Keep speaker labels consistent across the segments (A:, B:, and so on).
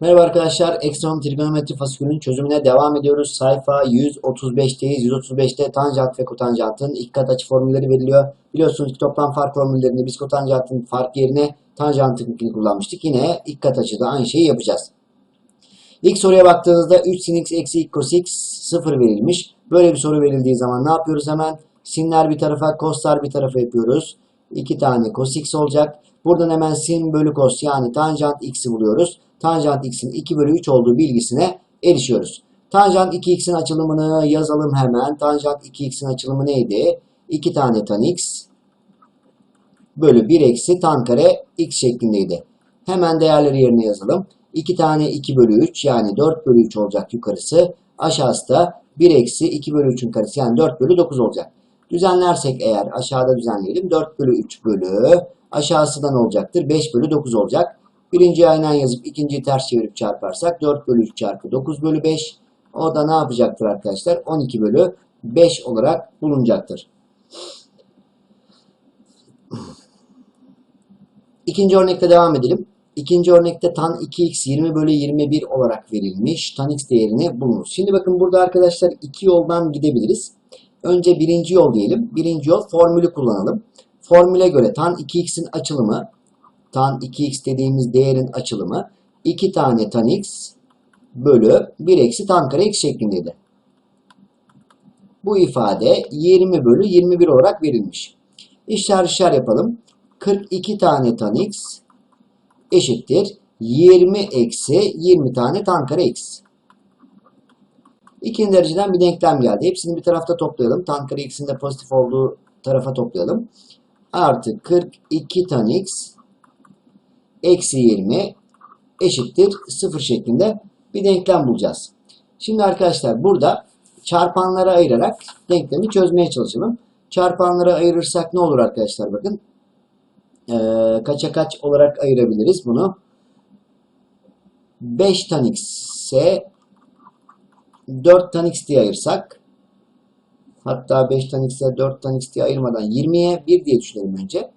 A: Merhaba arkadaşlar. Ekstrem trigonometri fasikülünün çözümüne devam ediyoruz. Sayfa 135'teyiz. 135'te tanjant ve kotanjantın ilk kat açı formülleri veriliyor. Biliyorsunuz ki toplam fark formüllerinde biz kotanjantın fark yerine tanjantın kullanmıştık. Yine ilk kat açıda aynı şeyi yapacağız. İlk soruya baktığınızda 3 sin x eksi 2 cos x 0 verilmiş. Böyle bir soru verildiği zaman ne yapıyoruz hemen? Sinler bir tarafa, coslar bir tarafa yapıyoruz. 2 tane cos x olacak. Buradan hemen sin bölü cos yani tanjant x'i buluyoruz. Tanjant x'in 2 bölü 3 olduğu bilgisine erişiyoruz. Tanjant 2x'in açılımını yazalım hemen. Tanjant 2x'in açılımı neydi? 2 tane tan x bölü 1 eksi tan kare x şeklindeydi. Hemen değerleri yerine yazalım. 2 tane 2 bölü 3 yani 4 bölü 3 olacak yukarısı. Aşağısı da 1 eksi 2 bölü 3'ün karesi yani 4 bölü 9 olacak. Düzenlersek eğer aşağıda düzenleyelim. 4 bölü 3 bölü aşağısı da ne olacaktır? 5 bölü 9 olacak. Birinciyi aynen yazıp ikinciyi ters çevirip çarparsak 4 bölü 3 çarpı 9 bölü 5. O da ne yapacaktır arkadaşlar? 12 bölü 5 olarak bulunacaktır. İkinci örnekte devam edelim. İkinci örnekte tan 2x 20 bölü 21 olarak verilmiş. Tan x değerini bulunuz. Şimdi bakın burada arkadaşlar iki yoldan gidebiliriz. Önce birinci yol diyelim. Birinci yol formülü kullanalım. Formüle göre tan 2x'in açılımı tan 2x dediğimiz değerin açılımı 2 tane tan x bölü 1 eksi tan kare x şeklindeydi. Bu ifade 20 bölü 21 olarak verilmiş. İşler işler yapalım. 42 tane tan x eşittir 20 eksi 20 tane tan kare x. İkinci dereceden bir denklem geldi. Hepsini bir tarafta toplayalım. Tan kare x'in de pozitif olduğu tarafa toplayalım. Artı 42 tan x eksi 20 eşittir 0 şeklinde bir denklem bulacağız. Şimdi arkadaşlar burada çarpanlara ayırarak denklemi çözmeye çalışalım. Çarpanlara ayırırsak ne olur arkadaşlar bakın. Ee, kaça kaç olarak ayırabiliriz bunu. 5 tan x'e 4 tan x diye ayırsak hatta 5 tan x'e 4 tan x diye ayırmadan 20'ye 1 diye düşünelim önce.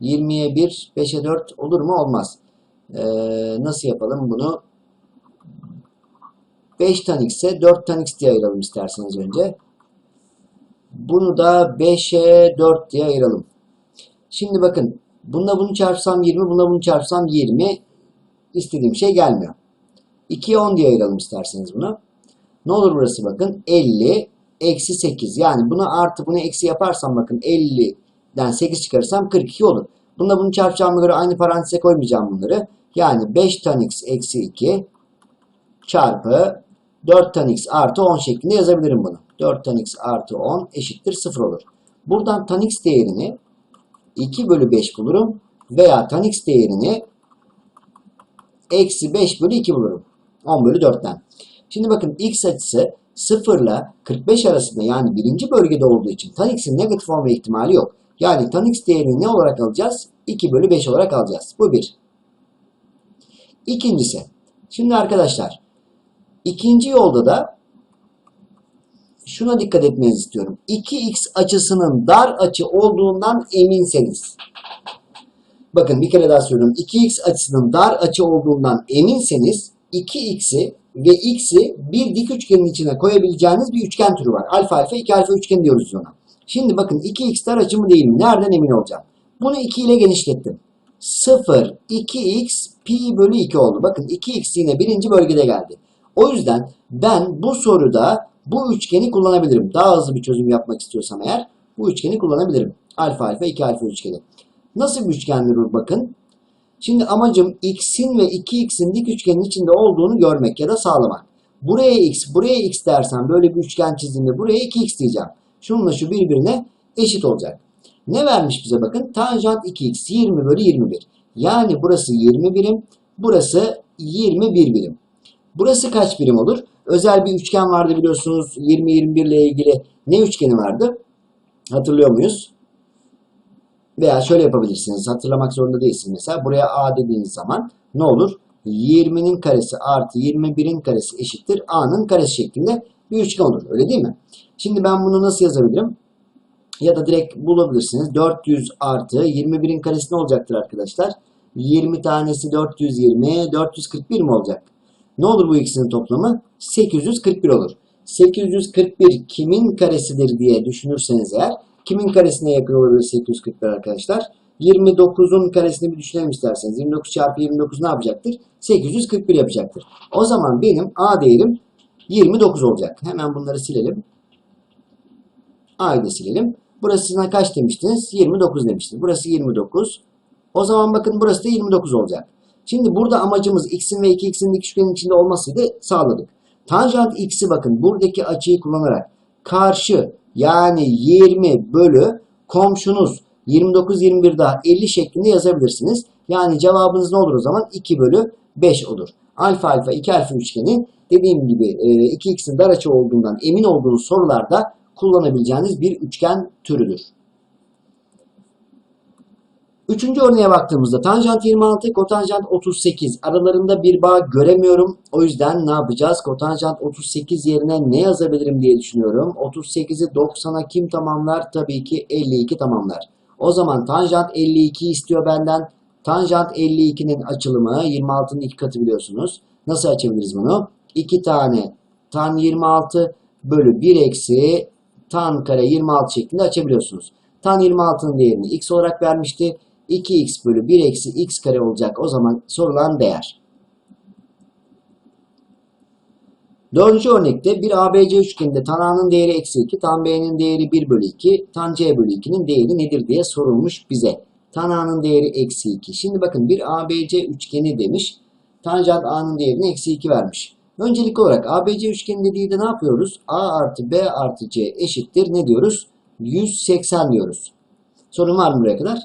A: 20'ye 1, 5'e 4 olur mu? Olmaz. Ee, nasıl yapalım bunu? 5 tan x'e 4 tan x diye ayıralım isterseniz önce. Bunu da 5'e 4 diye ayıralım. Şimdi bakın. Bununla bunu çarpsam 20, bununla bunu çarpsam 20. istediğim şey gelmiyor. 2'ye 10 diye ayıralım isterseniz bunu. Ne olur burası bakın. 50 eksi 8. Yani bunu artı bunu eksi yaparsam bakın 50 den 8 çıkarırsam 42 olur. Bununla bunu çarpacağıma göre aynı paranteze koymayacağım bunları. Yani 5 tan x eksi 2 çarpı 4 tan x artı 10 şeklinde yazabilirim bunu. 4 tan x artı 10 eşittir 0 olur. Buradan tan x değerini 2 bölü 5 bulurum. Veya tan x değerini eksi 5 bölü 2 bulurum. 10 bölü 4'ten. Şimdi bakın x açısı 0 ile 45 arasında yani birinci bölgede olduğu için tan x'in negatif olma ihtimali yok. Yani tan x değerini ne olarak alacağız? 2 bölü 5 olarak alacağız. Bu bir. İkincisi. Şimdi arkadaşlar. ikinci yolda da şuna dikkat etmenizi istiyorum. 2x açısının dar açı olduğundan eminseniz. Bakın bir kere daha söylüyorum. 2x açısının dar açı olduğundan eminseniz 2x'i ve x'i bir dik üçgenin içine koyabileceğiniz bir üçgen türü var. Alfa alfa 2 alfa üçgen diyoruz ona. Şimdi bakın 2x dar açı mı değil mi? Nereden emin olacağım? Bunu 2 ile genişlettim. 0, 2x, pi bölü 2 oldu. Bakın 2x yine birinci bölgede geldi. O yüzden ben bu soruda bu üçgeni kullanabilirim. Daha hızlı bir çözüm yapmak istiyorsam eğer bu üçgeni kullanabilirim. Alfa alfa 2 alfa üçgeni. Nasıl bir üçgendir bu bakın. Şimdi amacım x'in ve 2x'in dik üçgenin içinde olduğunu görmek ya da sağlamak. Buraya x, buraya x dersen böyle bir üçgen çizdiğimde buraya 2x diyeceğim. Şununla şu birbirine eşit olacak. Ne vermiş bize bakın? Tanjant 2x 20 bölü 21. Yani burası 20 birim, burası 21 birim. Burası kaç birim olur? Özel bir üçgen vardı biliyorsunuz 20-21 ile ilgili ne üçgeni vardı? Hatırlıyor muyuz? Veya şöyle yapabilirsiniz. Hatırlamak zorunda değilsiniz. Mesela buraya A dediğiniz zaman ne olur? 20'nin karesi artı 21'in karesi eşittir A'nın karesi şeklinde bir üçgen olur. Öyle değil mi? Şimdi ben bunu nasıl yazabilirim? Ya da direkt bulabilirsiniz. 400 artı 21'in karesi ne olacaktır arkadaşlar? 20 tanesi 420, 441 mi olacak? Ne olur bu ikisinin toplamı? 841 olur. 841 kimin karesidir diye düşünürseniz eğer, kimin karesine yakın olabilir 841 arkadaşlar? 29'un karesini bir düşünelim isterseniz. 29 çarpı 29 ne yapacaktır? 841 yapacaktır. O zaman benim A değerim 29 olacak. Hemen bunları silelim. A'yı da silelim. Burası sizden kaç demiştiniz? 29 demiştiniz. Burası 29. O zaman bakın burası da 29 olacak. Şimdi burada amacımız x'in ve 2x'in dik üçgenin içinde olmasıydı sağladık. Tanjant x'i bakın buradaki açıyı kullanarak karşı yani 20 bölü komşunuz 29 21 daha 50 şeklinde yazabilirsiniz. Yani cevabınız ne olur o zaman? 2 bölü 5 olur. Alfa alfa 2 alfa üçgeni dediğim gibi 2x'in dar açı olduğundan emin olduğunuz sorularda kullanabileceğiniz bir üçgen türüdür. Üçüncü örneğe baktığımızda tanjant 26, kotanjant 38 aralarında bir bağ göremiyorum. O yüzden ne yapacağız? Kotanjant 38 yerine ne yazabilirim diye düşünüyorum. 38'i 90'a kim tamamlar? Tabii ki 52 tamamlar. O zaman tanjant 52 istiyor benden. Tanjant 52'nin açılımı 26'nın iki katı biliyorsunuz. Nasıl açabiliriz bunu? 2 tane tan 26 bölü 1 eksi tan kare 26 şeklinde açabiliyorsunuz. Tan 26'nın değerini x olarak vermişti. 2x bölü 1 eksi x kare olacak o zaman sorulan değer. Dördüncü örnekte bir ABC üçgeninde tan A'nın değeri eksi 2, tan B'nin değeri 1 bölü 2, tan C bölü 2'nin değeri nedir diye sorulmuş bize. Tan A'nın değeri eksi 2. Şimdi bakın bir ABC üçgeni demiş. Tanjant A'nın değerini eksi 2 vermiş. Öncelikli olarak ABC üçgeni dediği de ne yapıyoruz? A artı B artı C eşittir ne diyoruz? 180 diyoruz. Sorun var mı buraya kadar?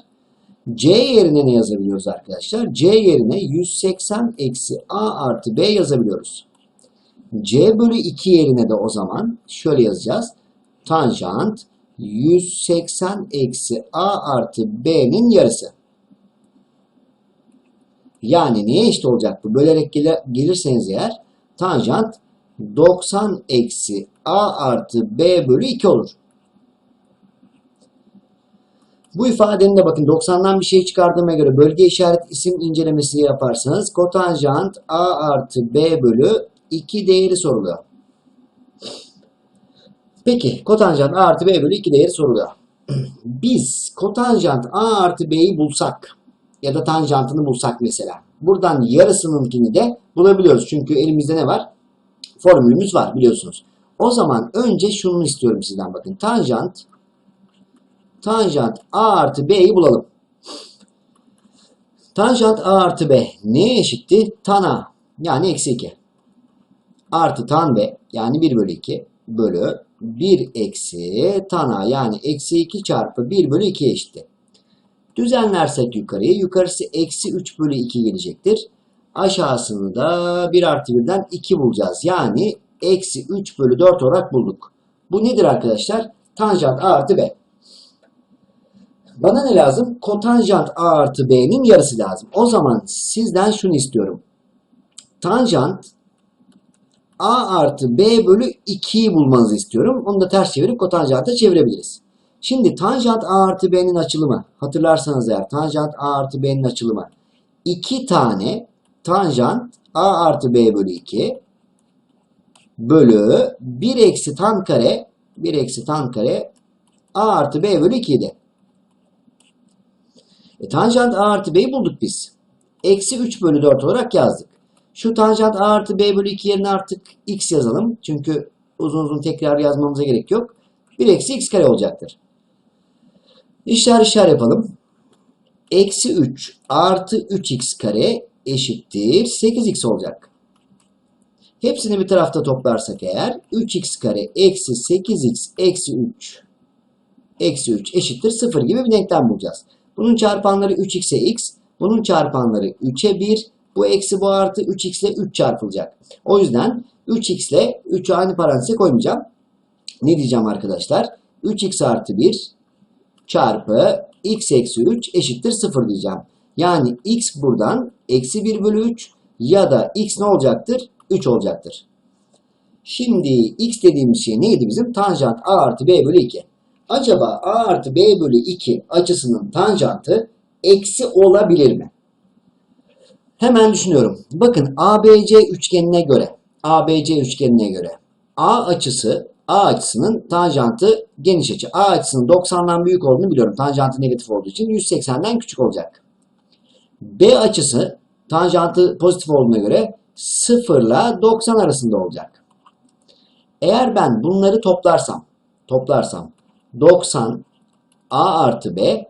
A: C yerine ne yazabiliyoruz arkadaşlar? C yerine 180 eksi A artı B yazabiliyoruz. C bölü 2 yerine de o zaman şöyle yazacağız. Tanjant 180 eksi A artı B'nin yarısı. Yani neye eşit olacak bu? Bölerek gelirseniz eğer tanjant 90 eksi A artı B bölü 2 olur. Bu ifadenin de bakın 90'dan bir şey çıkardığıma göre bölge işaret isim incelemesini yaparsanız kotanjant A artı B bölü 2 değeri soruluyor. Peki kotanjant A artı B bölü 2 değeri soruluyor. Biz kotanjant A artı B'yi bulsak ya da tanjantını bulsak mesela. Buradan yarısınınkini de bulabiliyoruz. Çünkü elimizde ne var? Formülümüz var biliyorsunuz. O zaman önce şunu istiyorum sizden bakın. Tanjant tanjant A artı B'yi bulalım. Tanjant A artı B neye eşitti? Tan A yani eksi 2. Artı tan B yani 1 bölü 2 bölü 1 eksi tan A yani eksi 2 çarpı 1 bölü 2 eşitti. Düzenlersek yukarıya yukarısı eksi 3 bölü 2 gelecektir. Aşağısını da 1 artı 1'den 2 bulacağız. Yani eksi 3 bölü 4 olarak bulduk. Bu nedir arkadaşlar? Tanjant A artı B. Bana ne lazım? Kotanjant A artı B'nin yarısı lazım. O zaman sizden şunu istiyorum. Tanjant A artı B bölü 2'yi bulmanızı istiyorum. Onu da ters çevirip kotanjanta çevirebiliriz. Şimdi tanjant A artı B'nin açılımı hatırlarsanız eğer tanjant A artı B'nin açılımı 2 tane tanjant A artı B bölü 2 bölü 1 eksi tan kare 1 eksi tan kare A artı B bölü 2 idi. E, tanjant A artı B'yi bulduk biz. Eksi 3 bölü 4 olarak yazdık. Şu tanjant A artı B bölü 2 yerine artık x yazalım. Çünkü uzun uzun tekrar yazmamıza gerek yok. 1 eksi x kare olacaktır. İşler işler yapalım. Eksi 3 artı 3x kare eşittir 8x olacak. Hepsini bir tarafta toplarsak eğer 3x kare eksi 8x eksi 3 eksi 3 eşittir 0 gibi bir denklem bulacağız. Bunun çarpanları 3x'e x, bunun çarpanları 3'e 1, bu eksi bu artı 3x ile 3 çarpılacak. O yüzden 3x ile 3'ü aynı paranteze koymayacağım. Ne diyeceğim arkadaşlar? 3x artı 1 çarpı x eksi 3 eşittir 0 diyeceğim. Yani x buradan eksi 1 bölü 3 ya da x ne olacaktır? 3 olacaktır. Şimdi x dediğimiz şey neydi bizim? Tanjant a artı b bölü 2. Acaba a artı b bölü 2 açısının tanjantı eksi olabilir mi? Hemen düşünüyorum. Bakın ABC üçgenine göre, ABC üçgenine göre A açısı, A açısının tanjantı geniş açı. A açısının 90'dan büyük olduğunu biliyorum. Tanjantı negatif olduğu için 180'den küçük olacak. B açısı tanjantı pozitif olduğuna göre 0 ile 90 arasında olacak. Eğer ben bunları toplarsam, toplarsam 90 A artı B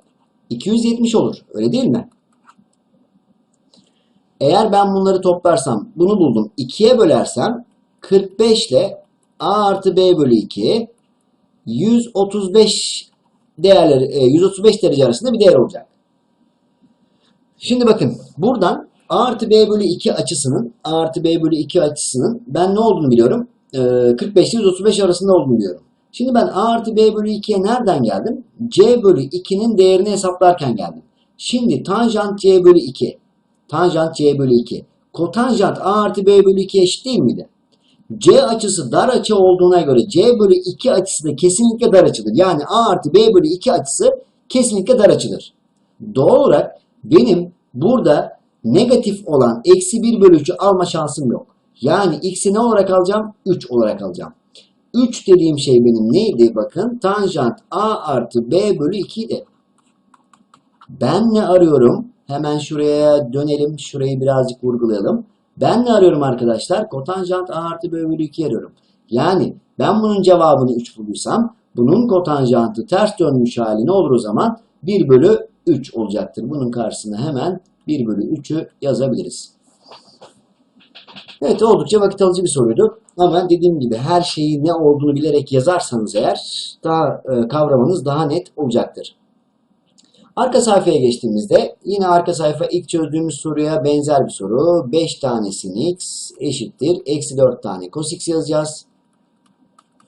A: 270 olur. Öyle değil mi? Eğer ben bunları toplarsam bunu buldum. 2'ye bölersem 45 ile A artı B bölü 2 135 değerleri, e, 135 derece arasında bir değer olacak. Şimdi bakın buradan A artı B bölü 2 açısının A artı B bölü 2 açısının ben ne olduğunu biliyorum. E, 45 ile 135 arasında olduğunu biliyorum. Şimdi ben A artı B bölü 2'ye nereden geldim? C bölü 2'nin değerini hesaplarken geldim. Şimdi tanjant C bölü 2. Tanjant C bölü 2. Kotanjant A artı B bölü 2 eşit değil miydi? C açısı dar açı olduğuna göre C bölü 2 açısı da kesinlikle dar açıdır. Yani A artı B bölü 2 açısı kesinlikle dar açıdır. Doğal olarak benim burada negatif olan eksi 1 bölü 3'ü alma şansım yok. Yani x'i ne olarak alacağım? 3 olarak alacağım. 3 dediğim şey benim neydi? Bakın tanjant A artı B bölü 2 idi. Ben ne arıyorum? Hemen şuraya dönelim. Şurayı birazcık vurgulayalım. Ben ne arıyorum arkadaşlar? Kotanjant A artı B bölü 2 arıyorum. Yani ben bunun cevabını 3 bulursam bunun kotanjantı ters dönmüş hali ne olur o zaman? 1 bölü 3 olacaktır. Bunun karşısına hemen 1 bölü 3'ü yazabiliriz. Evet oldukça vakit alıcı bir soruydu. Ama dediğim gibi her şeyi ne olduğunu bilerek yazarsanız eğer daha e, kavramanız daha net olacaktır. Arka sayfaya geçtiğimizde yine arka sayfa ilk çözdüğümüz soruya benzer bir soru. 5 tane sin x eşittir. Eksi 4 tane cos x yazacağız.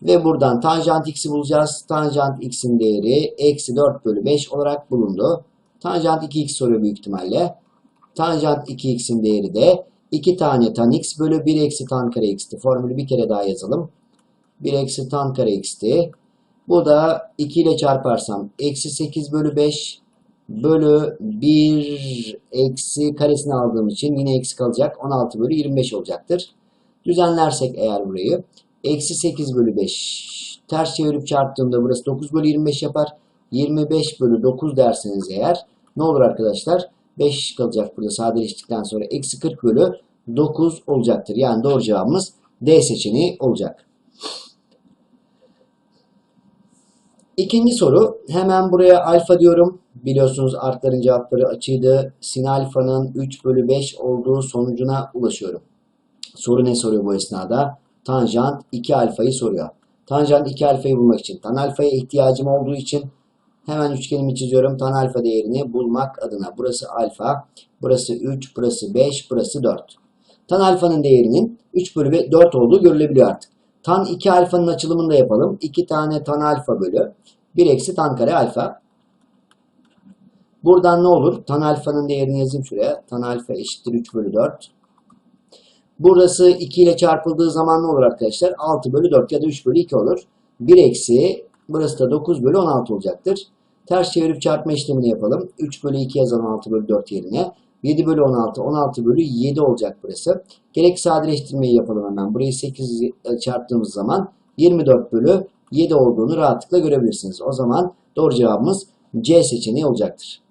A: Ve buradan tanjant x'i bulacağız. Tanjant x'in değeri eksi 4 bölü 5 olarak bulundu. Tanjant 2x soruyor büyük ihtimalle. Tanjant 2x'in değeri de 2 tane tan x bölü 1 eksi tan kare x'ti. Formülü bir kere daha yazalım. 1 eksi tan kare x'ti. Bu da 2 ile çarparsam eksi 8 bölü 5 bölü 1 eksi karesini aldığım için yine eksi kalacak. 16 bölü 25 olacaktır. Düzenlersek eğer burayı eksi 8 bölü 5 ters çevirip çarptığımda burası 9 bölü 25 yapar. 25 bölü 9 derseniz eğer ne olur arkadaşlar? 5 kalacak burada sadeleştikten sonra eksi 40 bölü 9 olacaktır. Yani doğru cevabımız D seçeneği olacak. İkinci soru. Hemen buraya alfa diyorum. Biliyorsunuz artların cevapları açıydı. Sin alfanın 3 bölü 5 olduğu sonucuna ulaşıyorum. Soru ne soruyor bu esnada? Tanjant 2 alfayı soruyor. Tanjant 2 alfayı bulmak için. Tan alfaya ihtiyacım olduğu için hemen üçgenimi çiziyorum. Tan alfa değerini bulmak adına. Burası alfa, burası 3, burası 5, burası 4. Tan alfanın değerinin 3 bölü 4 olduğu görülebiliyor artık. Tan 2 alfanın açılımını da yapalım. 2 tane tan alfa bölü 1 eksi tan kare alfa. Buradan ne olur? Tan alfanın değerini yazayım şuraya. Tan alfa eşittir 3 bölü 4. Burası 2 ile çarpıldığı zaman ne olur arkadaşlar? 6 bölü 4 ya da 3 bölü 2 olur. 1 eksi burası da 9 bölü 16 olacaktır. Ters çevirip çarpma işlemini yapalım. 3 bölü 2 yazalım 6 bölü 4 yerine. 7 bölü 16, 16 bölü 7 olacak burası. Gerek sadeleştirmeyi yapalım hemen. Burayı 8 çarptığımız zaman 24 bölü 7 olduğunu rahatlıkla görebilirsiniz. O zaman doğru cevabımız C seçeneği olacaktır.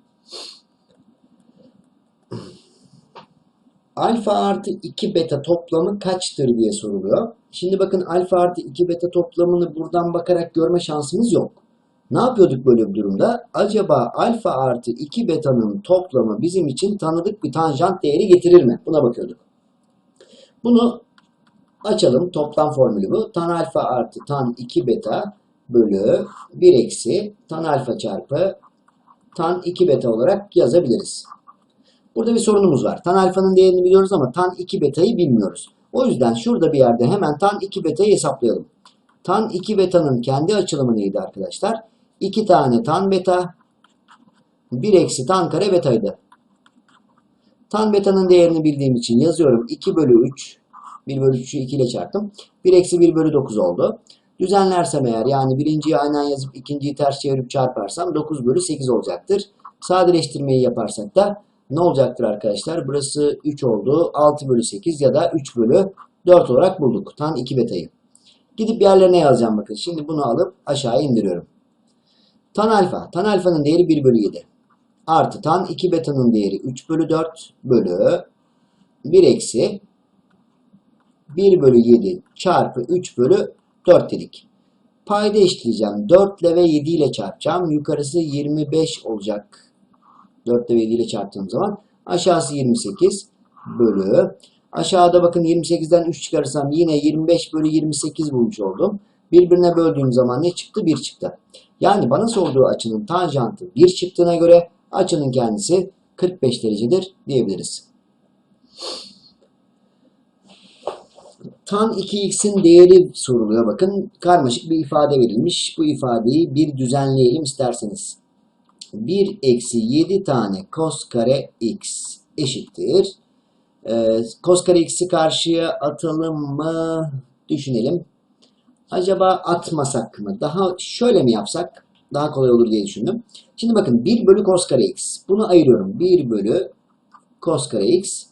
A: Alfa artı 2 beta toplamı kaçtır diye soruluyor. Şimdi bakın alfa artı 2 beta toplamını buradan bakarak görme şansımız yok. Ne yapıyorduk böyle bir durumda? Acaba alfa artı 2 betanın toplamı bizim için tanıdık bir tanjant değeri getirir mi? Buna bakıyorduk. Bunu açalım. Toplam formülü bu. Tan alfa artı tan 2 beta bölü 1 eksi tan alfa çarpı tan 2 beta olarak yazabiliriz. Burada bir sorunumuz var. Tan alfanın değerini biliyoruz ama tan 2 betayı bilmiyoruz. O yüzden şurada bir yerde hemen tan 2 betayı hesaplayalım. Tan 2 betanın kendi açılımı neydi arkadaşlar? 2 tane tan beta 1 eksi tan kare betaydı. Tan betanın değerini bildiğim için yazıyorum. 2 bölü 3 1 bölü 3'ü 2 ile çarptım. 1 eksi 1 bölü 9 oldu. Düzenlersem eğer yani birinciyi aynen yazıp ikinciyi ters çevirip çarparsam 9 bölü 8 olacaktır. Sadeleştirmeyi yaparsak da ne olacaktır arkadaşlar? Burası 3 oldu. 6 bölü 8 ya da 3 bölü 4 olarak bulduk. Tan 2 betayı. Gidip yerlerine yazacağım bakın. Şimdi bunu alıp aşağı indiriyorum. Tan alfa. Tan alfanın değeri 1 bölü 7. Artı tan 2 betanın değeri 3 bölü 4 bölü 1 eksi 1 bölü 7 çarpı 3 bölü 4 dedik. Payda eşitleyeceğim. 4 ile ve 7 ile çarpacağım. Yukarısı 25 olacak. 4 ile ve 7 ile çarptığım zaman. Aşağısı 28 bölü. Aşağıda bakın 28'den 3 çıkarırsam yine 25 bölü 28 bulmuş oldum. Birbirine böldüğüm zaman ne çıktı? 1 çıktı. Yani bana sorduğu açının tanjantı 1 çıktığına göre açının kendisi 45 derecedir diyebiliriz. Tan 2x'in değeri soruluyor. Bakın karmaşık bir ifade verilmiş. Bu ifadeyi bir düzenleyelim isterseniz. 1 eksi 7 tane cos kare x eşittir. Ee, cos kare x'i karşıya atalım mı? Düşünelim. Acaba atmasak mı? Daha şöyle mi yapsak? Daha kolay olur diye düşündüm. Şimdi bakın 1 bölü cos kare x. Bunu ayırıyorum. 1 bölü cos kare x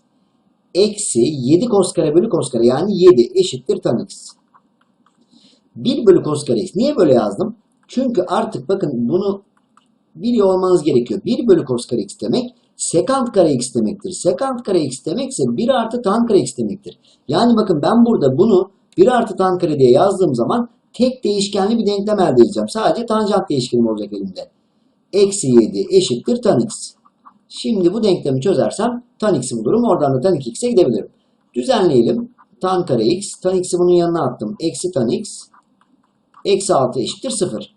A: eksi 7 cos kare bölü cos kare yani 7 eşittir tan x. 1 bölü cos kare x. Niye böyle yazdım? Çünkü artık bakın bunu biliyor olmanız gerekiyor. 1 bölü cos kare x demek sekant kare x demektir. Sekant kare x demekse 1 artı tan kare x demektir. Yani bakın ben burada bunu 1 artı tan kare diye yazdığım zaman tek değişkenli bir denklem elde edeceğim. Sadece tanjant değişkenim olacak elimde. Eksi 7 eşittir tan x. Şimdi bu denklemi çözersem tan x'i bulurum. Oradan da tan 2x'e gidebilirim. Düzenleyelim. Tan kare x. Tan x'i bunun yanına attım. Eksi tan x. Eksi 6 eşittir 0.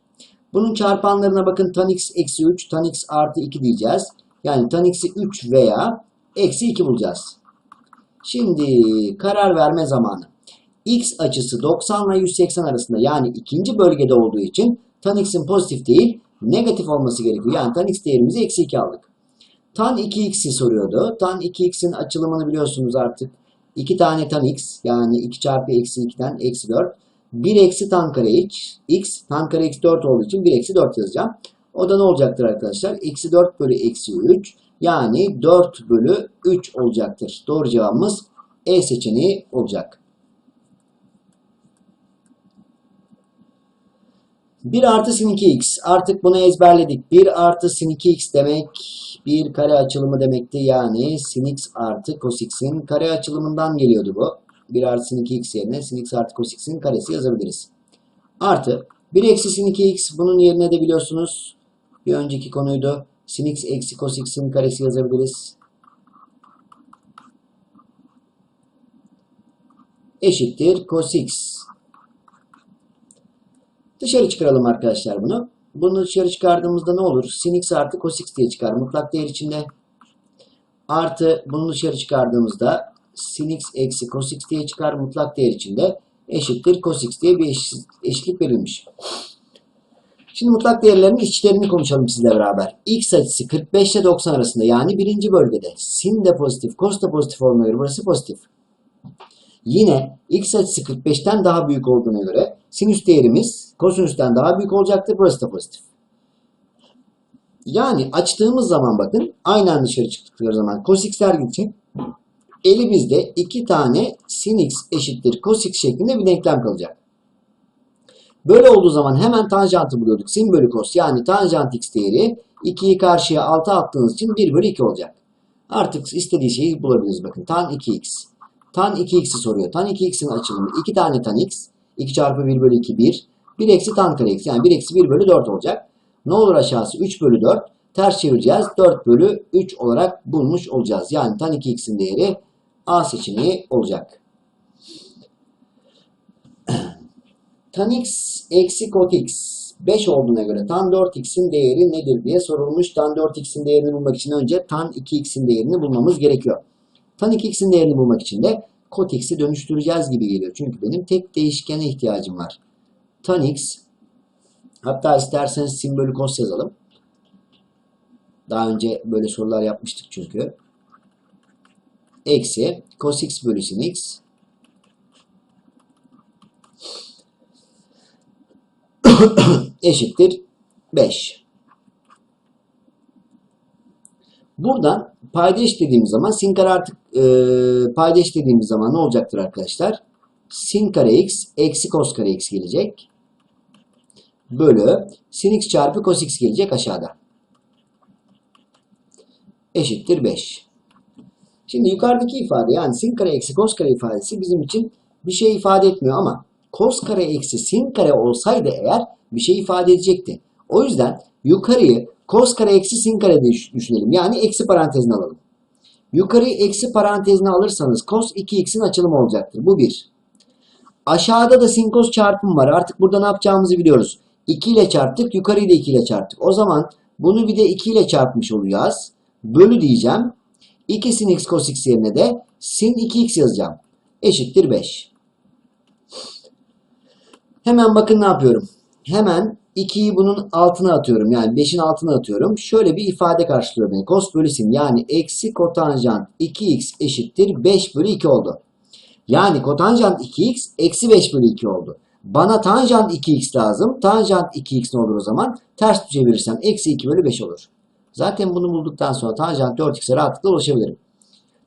A: Bunun çarpanlarına bakın tan x eksi 3. Tan x artı 2 diyeceğiz. Yani tan x'i 3 veya eksi 2 bulacağız. Şimdi karar verme zamanı. X açısı 90 ile 180 arasında yani ikinci bölgede olduğu için tan x'in pozitif değil negatif olması gerekiyor. Yani tan x değerimizi eksi 2 aldık. Tan 2x'i soruyordu. Tan 2x'in açılımını biliyorsunuz artık. 2 tane tan x yani 2 çarpı eksi 2'den eksi 4. 1 eksi tan kare x. x tan kare x 4 olduğu için 1 eksi 4 yazacağım. O da ne olacaktır arkadaşlar? Eksi 4 bölü eksi 3. Yani 4 bölü 3 olacaktır. Doğru cevabımız E seçeneği olacak. 1 artı sin 2x. Artık bunu ezberledik. 1 artı sin 2x demek bir kare açılımı demekti. Yani sin x artı cos x'in kare açılımından geliyordu bu. 1 artı sin 2x yerine sin x artı cos x'in karesi yazabiliriz. Artı 1 eksi sin 2x bunun yerine de biliyorsunuz bir önceki konuydu. Sin x eksi cos x'in karesi yazabiliriz. Eşittir cos x Dışarı çıkaralım arkadaşlar bunu. Bunu dışarı çıkardığımızda ne olur? Sin x artı cos x diye çıkar. Mutlak değer içinde. Artı bunu dışarı çıkardığımızda sin x eksi cos x diye çıkar. Mutlak değer içinde. Eşittir cos x diye bir eşit, eşitlik verilmiş. Şimdi mutlak değerlerin içlerini konuşalım sizle beraber. X açısı 45 ile 90 arasında yani birinci bölgede. Sin de pozitif, cos da pozitif olmaya göre burası pozitif. Yine x açısı 45'ten daha büyük olduğuna göre sinüs değerimiz kosinüsten daha büyük olacaktır. Burası da pozitif. Yani açtığımız zaman bakın aynen dışarı çıktıkları zaman cos x'ler gidecek. Elimizde iki tane sin x eşittir cos x şeklinde bir denklem kalacak. Böyle olduğu zaman hemen tanjantı buluyorduk. Sin bölü cos yani tanjant x değeri 2'yi karşıya 6 attığınız için 1 bölü 2 olacak. Artık istediği şeyi bulabiliriz. Bakın tan 2x. Tan 2x'i soruyor. Tan 2x'in açılımı 2 tane tan x. 2 çarpı 1 bölü 2 1. 1 eksi tan kare x. Yani 1 eksi 1 bölü 4 olacak. Ne olur aşağısı 3 bölü 4. Ters çevireceğiz. 4 bölü 3 olarak bulmuş olacağız. Yani tan 2x'in değeri A seçeneği olacak. tan x eksi kot x 5 olduğuna göre tan 4x'in değeri nedir diye sorulmuş. Tan 4x'in değerini bulmak için önce tan 2x'in değerini bulmamız gerekiyor. Tan 2x'in değerini bulmak için de kot x'i dönüştüreceğiz gibi geliyor. Çünkü benim tek değişkene ihtiyacım var. Tan x hatta isterseniz sin bölü cos yazalım. Daha önce böyle sorular yapmıştık çünkü. Eksi cos x bölü sin x eşittir 5. Buradan paydaş dediğimiz zaman sin kare artık e, paydaş dediğimiz zaman ne olacaktır arkadaşlar? Sin kare x eksi cos kare x gelecek. Bölü sin x çarpı cos x gelecek aşağıda. Eşittir 5. Şimdi yukarıdaki ifade yani sin kare eksi cos kare ifadesi bizim için bir şey ifade etmiyor ama cos kare eksi sin kare olsaydı eğer bir şey ifade edecekti. O yüzden yukarıyı cos kare eksi sin kare diye düş- düşünelim. Yani eksi parantezine alalım. Yukarıyı eksi parantezine alırsanız cos 2x'in açılımı olacaktır. Bu bir. Aşağıda da sin cos çarpım var. Artık burada ne yapacağımızı biliyoruz. 2 ile çarptık. Yukarıyı da 2 ile çarptık. O zaman bunu bir de 2 ile çarpmış olacağız. Bölü diyeceğim. 2 sin x cos x yerine de sin 2x yazacağım. Eşittir 5. Hemen bakın ne yapıyorum. Hemen 2'yi bunun altına atıyorum. Yani 5'in altına atıyorum. Şöyle bir ifade karşılıyor beni. Cos bölü sin yani eksi kotanjant 2x eşittir 5 bölü 2 oldu. Yani kotanjant 2x eksi 5 bölü 2 oldu. Bana tanjant 2x lazım. Tanjant 2x ne olur o zaman? Ters çevirirsem eksi 2 bölü 5 olur. Zaten bunu bulduktan sonra tanjant 4x'e rahatlıkla ulaşabilirim.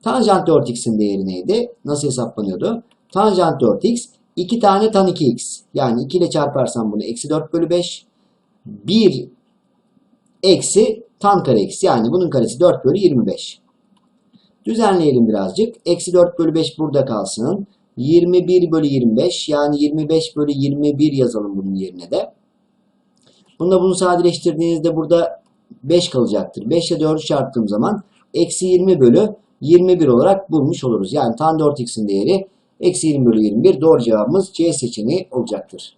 A: Tanjant 4x'in değeri neydi? Nasıl hesaplanıyordu? Tanjant 4x 2 tane tan 2x. Yani 2 ile çarparsam bunu eksi 4 bölü 5. 1 eksi tan kare x. Yani bunun karesi 4 bölü 25. Düzenleyelim birazcık. Eksi 4 bölü 5 burada kalsın. 21 bölü 25 yani 25 bölü 21 yazalım bunun yerine de. Bunda bunu sadeleştirdiğinizde burada 5 kalacaktır. 5 ile 4'ü çarptığım zaman eksi 20 bölü 21 olarak bulmuş oluruz. Yani tan 4x'in değeri eksi 20 bölü 21 doğru cevabımız C seçeneği olacaktır.